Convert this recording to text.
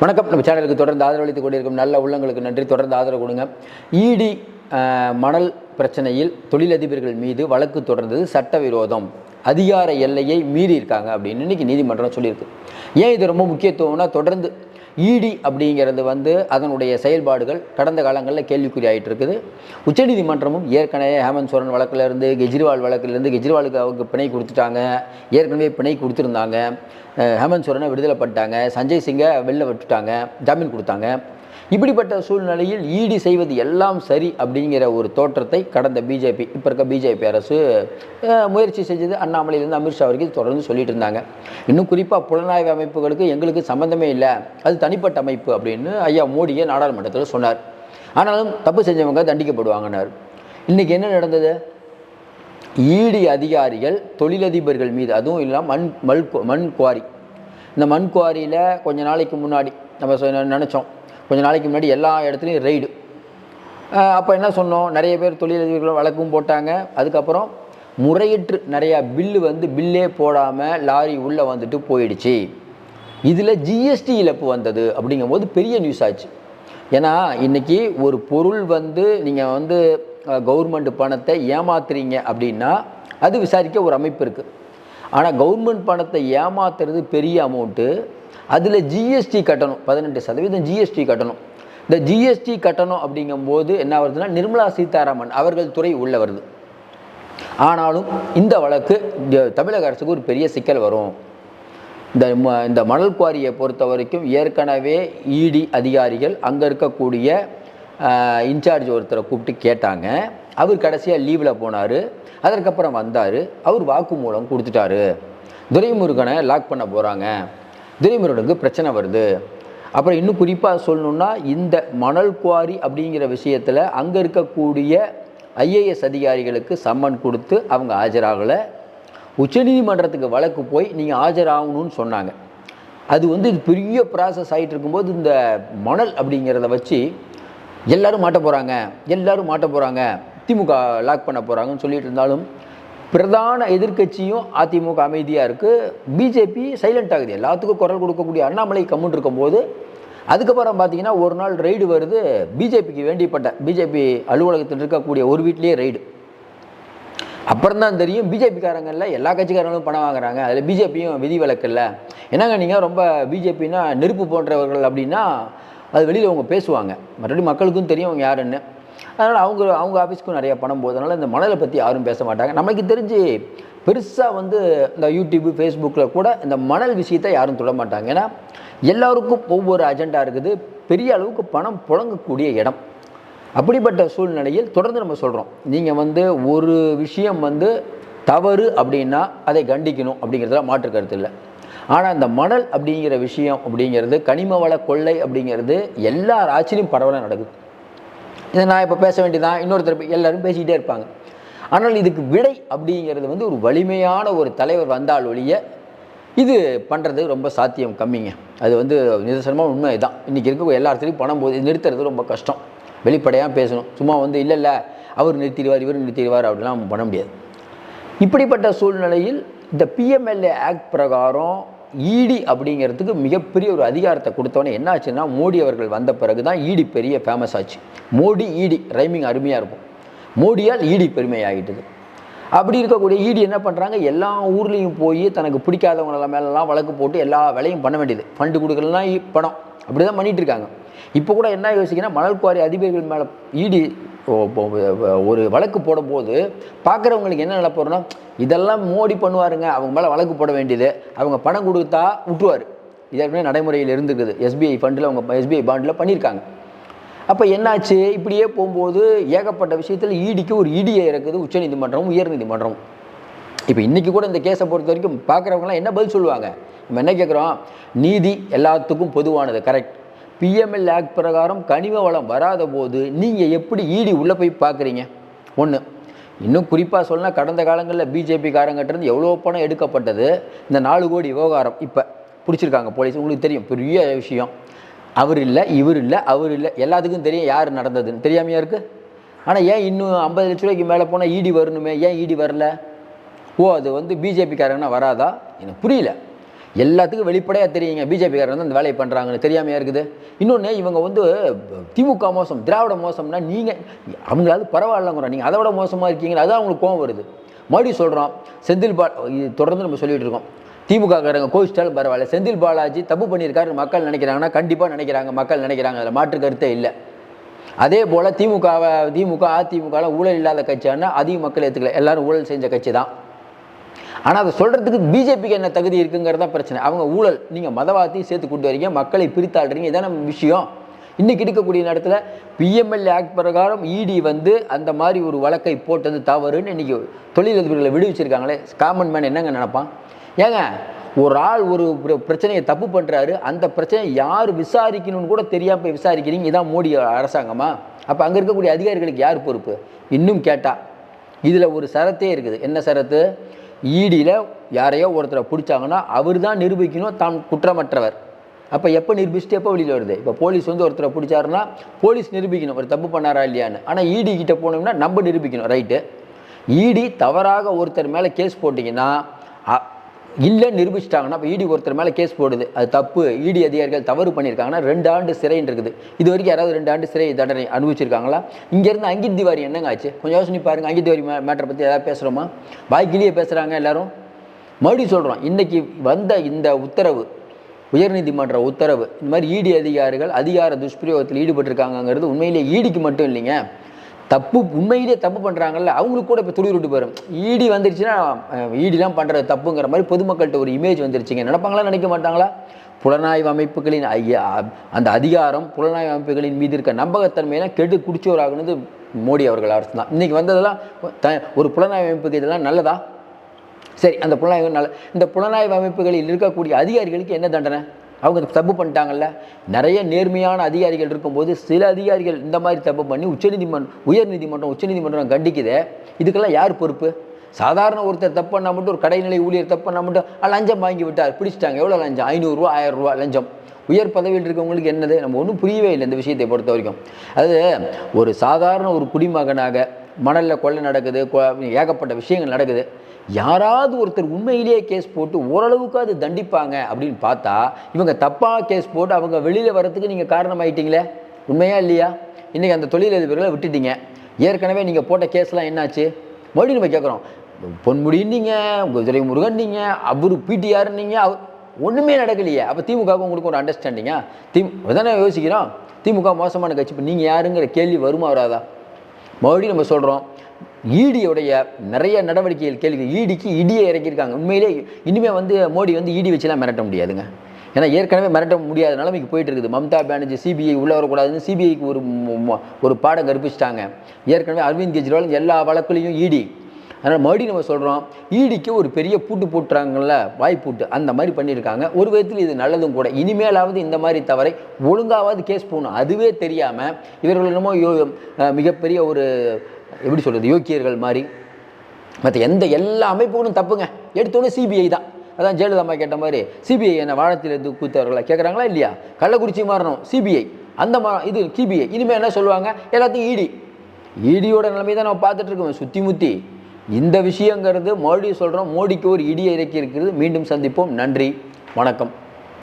வணக்கம். நம்ம சேனலுக்கு தொடர்ந்து ஆதரவளித்துக் கொண்டிருக்கும் நல்ல உள்ளங்களுக்கு நன்றி. தொடர்ந்து ஆதரவு கொடுங்க. இடி மணல் பிரச்சனையில் தொழிலதிபர்கள் மீது வழக்கு தொடர்ந்தது சட்டவிரோதம். அதிகார எல்லையை மீறி இருக்காங்க அப்படின்னு இன்னைக்கு நீதிமன்றம் சொல்லியிருக்கு. ஏன் இது ரொம்ப முக்கியத்துவம்னா தொடர்ந்து இடி அப்படிங்கிறது வந்து அதனுடைய செயல்பாடுகள் கடந்த காலங்களில் கேள்விக்குறி ஆகிட்டு இருக்குது உச்சநீதிமன்றமும் ஏற்கனவே ஹேமந்த் சோரன் வழக்கிலிருந்து கெஜ்ரிவால் வழக்கிலிருந்து கெஜ்ரிவாலுக்கு அவங்க பிணை கொடுத்துட்டாங்க. ஏற்கனவே பிணை கொடுத்துருந்தாங்க. ஹேமந்த் சோரனை விடுதலை பண்ணிட்டாங்க. சஞ்சய் சிங்கை வெளில விட்டுட்டாங்க. ஜாமீன் கொடுத்தாங்க. இப்படிப்பட்ட சூழ்நிலையில் ஈடி செய்வது எல்லாம் சரி அப்படிங்கிற ஒரு தோற்றத்தை கடந்த பிஜேபி இப்போ இருக்க பிஜேபி அரசு முயற்சி செஞ்சது. அண்ணாமலையிலேருந்து அமித்ஷா வரைக்கும் தொடர்ந்து சொல்லிட்டு இருந்தாங்க. இன்னும் குறிப்பாக புலனாய்வு அமைப்புகளுக்கு எங்களுக்கு சம்மந்தமே இல்லை. அது தனிப்பட்ட அமைப்பு அப்படின்னு ஐயா மோடியை நாடாளுமன்றத்தில் சொன்னார். ஆனாலும் தப்பு செஞ்சவங்க தண்டிக்கப்படுவாங்கன்னார். இன்றைக்கி என்ன நடந்தது? ஈடி அதிகாரிகள் தொழிலதிபர்கள் மீது அதுவும் இல்லாமல் மண் மல் மண் குவாரி இந்த மண் குவாரியில் கொஞ்ச நாளைக்கு முன்னாடி நம்ம சொ- நினச்சோம். கொஞ்சம் நாளைக்கு முன்னாடி எல்லா இடத்துலையும் ரெய்டு. அப்போ என்ன சொன்னோம்? நிறைய பேர் தொழிலதிபர்கள் வழக்கும் போட்டாங்க. அதுக்கப்புறம் முறையீற்று நிறையா பில்லு வந்து பில்லே போடாமல் லாரி உள்ளே வந்துட்டு போயிடுச்சு. இதில் ஜிஎஸ்டி இழப்பு வந்தது அப்படிங்கும்போது பெரிய நியூஸ் ஆச்சு. ஏன்னா இன்றைக்கி ஒரு பொருள் வந்து நீங்கள் வந்து கவர்மெண்ட் பணத்தை ஏமாத்துறீங்க அப்படின்னா அது விசாரிக்க ஒரு அமைப்பு இருக்குது ஆனால் கவர்மெண்ட் பணத்தை ஏமாத்துறது பெரிய அமௌண்ட்டு அதில் ஜிஎஸ்டி கட்டணும். பதினெட்டு சதவீதம் ஜிஎஸ்டி கட்டணும். இந்த ஜிஎஸ்டி கட்டணும் அப்படிங்கும்போது என்ன வருதுன்னா நிர்மலா சீதாராமன் அவர்கள் துறை உள்ள வருது. ஆனாலும் இந்த வழக்கு இந்த தமிழக அரசுக்கு ஒரு பெரிய சிக்கல் வரும். இந்த ம- இந்த மணல் குவாரியை பொறுத்த வரைக்கும் ஏற்கனவே இடி அதிகாரிகள் அங்கே இருக்கக்கூடிய இன்சார்ஜ் ஒருத்தரை கூப்பிட்டு கேட்டாங்க. அவர் கடைசியாக லீவில் போனார். அதற்கப்புறம் வந்தார். அவர் வாக்குமூலம் கொடுத்துட்டாரு. துரைமுருகனை லாக் பண்ண போகிறாங்க துரைமுருகனுக்கு பிரச்சனை வருது. அப்புறம் இன்னும் குறிப்பாக சொல்லணுன்னா இந்த மணல் குவாரி அப்படிங்கிற விஷயத்தில் அங்கே இருக்கக்கூடிய ஐஏஎஸ் அதிகாரிகளுக்கு சம்மன் கொடுத்து அவங்க ஆஜராகலை. உச்சநீதிமன்றத்துக்கு வழக்கு போய் நீங்கள் ஆஜராகணும்னு சொன்னாங்க. அது வந்து இது பெரிய ப்ராசஸ் ஆகிட்டு இருக்கும்போது இந்த மணல் அப்படிங்கிறத வச்சு எல்லோரும் மாட்ட போகிறாங்க எல்லோரும் மாட்ட போகிறாங்க திமுக லாக் பண்ண போகிறாங்கன்னு சொல்லிட்டு இருந்தாலும் பிரதான எதிர்க்கட்சியும் அதிமுக அமைதியாக இருக்குது பிஜேபி சைலண்ட் ஆகுது. எல்லாத்துக்கும் குரல் கொடுக்கக்கூடிய அண்ணாமலை கம்முன் இருக்கும்போது அதுக்கப்புறம் பார்த்தீங்கன்னா ஒரு நாள் ரெய்டு வருது. பிஜேபிக்கு வேண்டிப்பட்ட பிஜேபி அலுவலகத்தில் இருக்கக்கூடிய ஒரு வீட்லேயே ரெய்டு அப்புறம் தான் தெரியும் பிஜேபிக்காரங்களில் எல்லா கட்சிக்காரங்களும் பணம் வாங்குறாங்க. அதில் பிஜேபியும் விதி விலக்கில்ல என்னங்க நீங்கள் ரொம்ப பிஜேபின்னா நெருப்பு போன்றவர்கள் அப்படின்னா அது வெளியில் அவங்க பேசுவாங்க. மற்றபடி மக்களுக்கும் தெரியும் அவங்க யாருன்னு. அதனால் அவங்க அவங்க ஆஃபீஸ்க்கும் நிறைய பணம் போதனால இந்த மணலை பற்றி யாரும் பேச மாட்டாங்க. நமக்கு தெரிஞ்சு பெருசாக வந்து இந்த யூடியூப்பு ஃபேஸ்புக்கில் கூட இந்த மணல் விஷயத்தை யாரும் தொட மாட்டாங்க. ஏன்னா எல்லாருக்கும் ஒவ்வொரு அஜெண்டா இருக்குது. பெரிய அளவுக்கு பணம் புழங்கக்கூடிய இடம். அப்படிப்பட்ட சூழ்நிலையில் தொடர்ந்து நம்ம சொல்கிறோம் நீங்கள் வந்து ஒரு விஷயம் வந்து தவறு அப்படின்னா அதை கண்டிக்கணும் அப்படிங்கிறதுல மாற்று கருத்து இல்லை. ஆனால் இந்த மணல் அப்படிங்கிற விஷயம் அப்படிங்கிறது கனிம வள கொள்ளை அப்படிங்கிறது எல்லா ஆட்சியிலும் பரவலாக நடக்குது. இதை நான் இப்போ பேச வேண்டியதான் இன்னொருத்தர் எல்லோரும் எல்லாரும் பேசிக்கிட்டே இருப்பாங்க. ஆனால் இதுக்கு விடை அப்படிங்கிறது வந்து ஒரு வலிமையான ஒரு தலைவர் வந்தால் ஒழிய இது பண்ணுறது ரொம்ப சாத்தியம் கம்மிங்க. அது வந்து நிதர்சனமாக உண்மை தான் இன்றைக்கி இருக்க எல்லா இடத்துலையும் பணம் போது நிறுத்துறது ரொம்ப கஷ்டம். வெளிப்படையாக பேசணும். சும்மா வந்து இல்லை இல்லை அவர் நிறுத்திடுவார் இவர் நிறுத்திடுவார் அப்படிலாம் பண்ண முடியாது. இப்படிப்பட்ட சூழ்நிலையில் இந்த பிஎம்எல்ஏ ஆக்ட் பிரகாரம் இடி அப்படிங்கிறதுக்கு மிகப்பெரிய ஒரு அதிகாரத்தை கொடுத்தோன்னே என்ன ஆச்சுன்னா மோடி அவர்கள் வந்த பிறகு தான் இடி பெரிய ஃபேமஸ் ஆச்சு. மோடி இடி ரைமிங் அருமையாக இருக்கும். மோடியால் இடி பெருமையாகிட்டது. அப்படி இருக்கக்கூடிய இடி என்ன பண்ணுறாங்க எல்லா ஊர்லேயும் போய் தனக்கு பிடிக்காதவங்கள மேலெல்லாம் வழக்கு போட்டு எல்லா வேலையும் பண்ண வேண்டியது. ஃபண்டு கொடுக்கலாம் பணம். அப்படி தான் பண்ணிகிட்டு இருக்காங்க. இப்போ கூட என்ன யோசிக்கிறேன் மணல் குவாரி அதிபர்கள் மேலே ஈடி ஒரு வழக்கு போடும்போது பார்க்குறவங்களுக்கு என்ன நினைப்போம்னா இதெல்லாம் மோடி பண்ணுவாருங்க அவங்க மேலே வழக்கு போட வேண்டியது அவங்க பணம் கொடுத்தா விட்டுருவார். இது நடைமுறையில் இருந்துக்குது. எஸ்பிஐ ஃபண்டில் அவங்க எஸ்பிஐ பாண்டில் பண்ணியிருக்காங்க. அப்போ என்னாச்சு? இப்படியே போகும்போது ஏகப்பட்ட விஷயத்தில் ஈடிக்கு ஒரு ஈடியை இறக்குது உச்சநீதிமன்றமும் உயர்நீதிமன்றமும் இப்போ இன்றைக்கி கூட இந்த கேஸை பொறுத்த வரைக்கும் பார்க்குறவங்களாம் என்ன பதில் சொல்லுவாங்க? நம்ம என்ன கேட்குறோம் நீதி எல்லாத்துக்கும் பொதுவானது கரெக்ட் பிஎம்எல் ஆக்ட் பிரகாரம் கனிம வளம் வராத போது நீங்கள் எப்படி ஈடி உள்ளே போய் பார்க்குறீங்க? ஒன்று இன்னும் குறிப்பாக சொன்னால் கடந்த காலங்களில் பிஜேபி காரங்கிட்டேருந்து எவ்வளோ பணம் எடுக்கப்பட்டது. இந்த நாலு கோடி விவகாரம் இப்போ பிடிச்சிருக்காங்க போலீஸ் உங்களுக்கு தெரியும் பெரிய விஷயம். அவர் இல்லை இவர் இல்லை அவர் இல்லை எல்லாத்துக்கும் தெரியும் யார் நடந்ததுன்னு. தெரியாமையா இருக்குது ஆனால் ஏன் இன்னும் ஐம்பது லட்ச ரூபாய்க்கு மேலே போனால் ஈடி வரணுமே? ஏன் ஈடி வரல? ஓ அது வந்து பிஜேபிக்காரங்கன்னா வராதா? எனக்கு புரியல. எல்லாத்துக்கும் வெளிப்படையாக தெரியுங்க. பிஜேபிக்காரர் வந்து அந்த வேலையை பண்ணுறாங்கன்னு தெரியாமையா இருக்குது? இன்னொன்று இவங்க வந்து திமுக மோசம் திராவிட மோசம்னா நீங்கள் அவங்களாவது பரவாயில்லங்கிறோம். நீங்கள் அதை விட மோசமாக இருக்கீங்க அதான் அவங்களுக்கு கோவம் வருது. மறுபடியும் சொல்கிறோம் செந்தில் பா இது தொடர்ந்து நம்ம சொல்லிகிட்டு இருக்கோம். திமுகக்காரங்க காரங்க பரவாயில்ல. செந்தில் பாலாஜி தப்பு பண்ணியிருக்காரு மக்கள் நினைக்கிறாங்கன்னா கண்டிப்பாக நினைக்கிறாங்க மக்கள் நினைக்கிறாங்க. அதில் மாற்று கருத்தே இல்லை. அதே போல் திமுகவை திமுக அதிமுகலாம் ஊழல் இல்லாத கட்சியானா அதிக மக்கள் ஏற்றுக்கல எல்லாரும் ஊழல் செஞ்ச கட்சி தான் ஆனால் அதை சொல்கிறதுக்கு பிஜேபிக்கு என்ன தகுதி இருக்குங்கிறது தான் பிரச்சனை. அவங்க ஊழல் நீங்கள் மதவாதத்தையும் சேர்த்து கொண்டு வரீங்க மக்களை பிரித்தாடுறீங்க இதான விஷயம். இன்றைக்கி இருக்கக்கூடிய நேரத்தில் பிஎம்எல்ஏ ஆக்ட் பிரகாரம் இடி வந்து அந்த மாதிரி ஒரு வழக்கை போட்டது தவறுன்னு இன்றைக்கி தொழிலதிபர்களை விடுவிச்சிருக்காங்களே. காமன் மேன் என்னங்க நினைப்பான்? ஏங்க ஒரு ஆள் ஒரு பிரச்சனையை தப்பு பண்ணுறாரு அந்த பிரச்சனையை யார் விசாரிக்கணும்னு கூட தெரியாமல் போய் விசாரிக்கிறீங்க இதான் மோடி அரசாங்கமா? அப்போ அங்கே இருக்கக்கூடிய அதிகாரிகளுக்கு யார் பொறுப்பு? இன்னும் கேட்டால் இதில் ஒரு சரத்தே இருக்குது. என்ன சரத்து? ஈடியில் யாரையோ ஒருத்தரை பிடிச்சாங்கன்னா அவர் தான் நிரூபிக்கணும் தான் குற்றமற்றவர். அப்போ எப்போ நிரூபிச்சுட்டு எப்போ வெளியில் வருது? இப்போ போலீஸ் வந்து ஒருத்தரை பிடிச்சாருன்னா போலீஸ் நிரூபிக்கணும். ஒரு தப்பு பண்ணாரா இல்லையான்னு. ஆனால் இடி கிட்ட போனோம்னா நம்ம நிரூபிக்கணும் ரைட்டு ஈடி தவறாக ஒருத்தர் மேலே கேஸ் போட்டிங்கன்னா அ- இல்லை நிரூபிச்சிட்டாங்கன்னா இப்போ இடி ஒருத்தர் மேலே கேஸ் போடுது. அது தப்பு. இடி அதிகாரிகள் தவறு பண்ணியிருக்காங்கன்னா ரெண்டு ஆண்டு சிறைன்னு இருக்குது. இது வரைக்கும் யாராவது ரெண்டு ஆண்டு சிறை தண்டனை அனுபவிச்சிருக்காங்களா? இங்கேருந்து அங்கித் திவாரி என்னங்க ஆச்சு? கொஞ்சம் யோசனை பாருங்க அங்கித் திவாரி மேட்டரை பற்றி ஏதாவது பேசுகிறோமா வாய்க்கிலேயே பேசுகிறாங்க எல்லாரும். மறுபடியும் சொல்கிறோம் இன்றைக்கி வந்த இந்த உத்தரவு உயர்நீதிமன்ற உத்தரவு இந்த மாதிரி இடி அதிகாரிகள் அதிகார துஷ்பிரயோகத்தில் ஈடுபட்டிருக்காங்கங்கிறது உண்மையிலேயே ஈடிக்கு மட்டும் இல்லைங்க. தப்பு உண்மையிலேயே தப்பு பண்ணுறாங்கல்ல அவங்களுக்கு கூட இப்போ துளி விட்டு போயிடும் ஈடி வந்துருச்சுன்னா ஈடிலாம் பண்ணுறது தப்புங்கிற மாதிரி பொதுமக்கள்கிட்ட ஒரு இமேஜ் வந்துருச்சுங்க. நினைப்பாங்களா நினைக்க மாட்டாங்களா? புலனாய்வு அமைப்புகளின் ஐயா அந்த அதிகாரம் புலனாய்வு அமைப்புகளின் மீது இருக்க நம்பகத்தன்மையெல்லாம் கெட்டு குடிச்சோராகுனது மோடி அவர்கள் அரசு தான். இன்றைக்கி வந்ததெல்லாம் த ஒரு புலனாய்வு அமைப்புக்கு இதெல்லாம் நல்லதா? சரி அந்த புலனாய்வு நல்ல இந்த புலனாய்வு அமைப்புகளில் இருக்கக்கூடிய அதிகாரிகளுக்கு என்ன தண்டனை? அவங்க தப்பு பண்ணிட்டாங்கல்ல? நிறைய நேர்மையான அதிகாரிகள் இருக்கும்போது சில அதிகாரிகள் இந்த மாதிரி தப்பு பண்ணி உச்சநீதிமன்றம் உயர்நீதிமன்றம் உச்சநீதிமன்றம் கண்டிக்குது. இதுக்கெல்லாம் யார் பொறுப்பு? சாதாரண ஒருத்தர் தப்பு பண்ணால் மட்டும் ஒரு கடைநிலை ஊழியர் தப்பு பண்ணால் மட்டும் "ஆ, லஞ்சம் வாங்கி விட்டார் பிடிச்சிட்டாங்க. எவ்வளோ லஞ்சம்? ஐநூறுரூவா ஆயிரரூவா லஞ்சம். உயர் பதவியில் இருக்கவங்களுக்கு என்னது? நம்ம ஒன்றும் புரியவே இல்லை இந்த விஷயத்தை பொறுத்த வரைக்கும். அது ஒரு சாதாரண ஒரு குடிமகனாக மணலில் கொள்ளை நடக்குது கொ- ஏகப்பட்ட விஷயங்கள் நடக்குது. யாராவது ஒருத்தர் உண்மையிலேயே கேஸ் போட்டு ஓரளவுக்கு அது தண்டிப்பாங்க அப்படின்னு பார்த்தா இவங்க தப்பாக கேஸ் போட்டு அவங்க வெளியில் வரத்துக்கு நீங்கள் காரணமாயிட்டீங்களே? உண்மையா இல்லையா? இன்றைக்கி அந்த தொழிலதிபர்களை விட்டுட்டீங்க. ஏற்கனவே நீங்கள் போட்ட கேஸ்லாம் என்னாச்சு? மறுபடியும் நம்ம கேட்குறோம் பொன்முடின்னீங்க குதிரை முருகன்னீங்க நீங்கள் பிடிஆர்னீங்க அவர் ஒன்றுமே நடக்கலையே. அப்போ திமுகவுக்கு உங்களுக்கு ஒரு அண்டர்ஸ்டாண்டிங்கா தி தானே யோசிக்கிறோம். திமுக மோசமான கட்சி இப்போ நீங்கள் யாருங்கிற கேள்வி வருமா வராதா? மறுபடியும் நம்ம சொல்கிறோம் ஈடியோடைய நிறைய நடவடிக்கைகள் கேள்வி ஈடிக்கு இடியை இறக்கியிருக்காங்க. உண்மையிலே இனிமேல் வந்து மோடி வந்து ஈடி வச்சுலாம் மிரட்ட முடியாதுங்க. ஏன்னா ஏற்கனவே மிரட்ட முடியாத நிலைமைக்கு போயிட்டு இருக்குது மம்தா பானர்ஜி சிபிஐ உள்ளே வரக்கூடாதுன்னு சிபிஐக்கு ஒரு ஒரு பாடம் கற்பிச்சிட்டாங்க. ஏற்கனவே அரவிந்த் கெஜ்ரிவால் எல்லா வழக்குலையும் ஈடி. அதனால் மறுபடியும் நம்ம சொல்கிறோம் ஈடிக்கு ஒரு பெரிய பூட்டு போட்டுறாங்கல்ல வாய்ப்பூட்டு. அந்த மாதிரி பண்ணியிருக்காங்க. ஒரு விதத்தில் இது நல்லதும் கூட. இனிமேலாவது இந்த மாதிரி தவறை ஒழுங்காவது கேஸ் போகணும் அதுவே தெரியாமல் இவர்கள் என்னமோ யோ மிகப்பெரிய ஒரு எப்படி சொல்கிறது யோக்கியர்கள் மாதிரி. மற்ற எந்த எல்லா அமைப்புகளும் தப்புங்க. எடுத்தோன்னே சிபிஐ தான். அதான் ஜெயலலிதா அம்மா கேட்ட மாதிரி சிபிஐ என்ன வாழத்தில் இருந்து கூத்தவர்களா கேட்குறாங்களா இல்லையா? கள்ளக்குறிச்சி மாறணும். சிபிஐ அந்த மா இது சிபிஐ இனிமேல் என்ன சொல்லுவாங்க? எல்லாத்தையும் இடி இடியோட நிலைமை தான் நம்ம பார்த்துட்டு இருக்கோம் சுற்றி முத்தி. இந்த விஷயங்கிறது மறுபடியும் சொல்கிறோம் மோடிக்கு ஒரு இடியை இறக்கி இருக்கிறது மீண்டும் சந்திப்போம். நன்றி. வணக்கம்.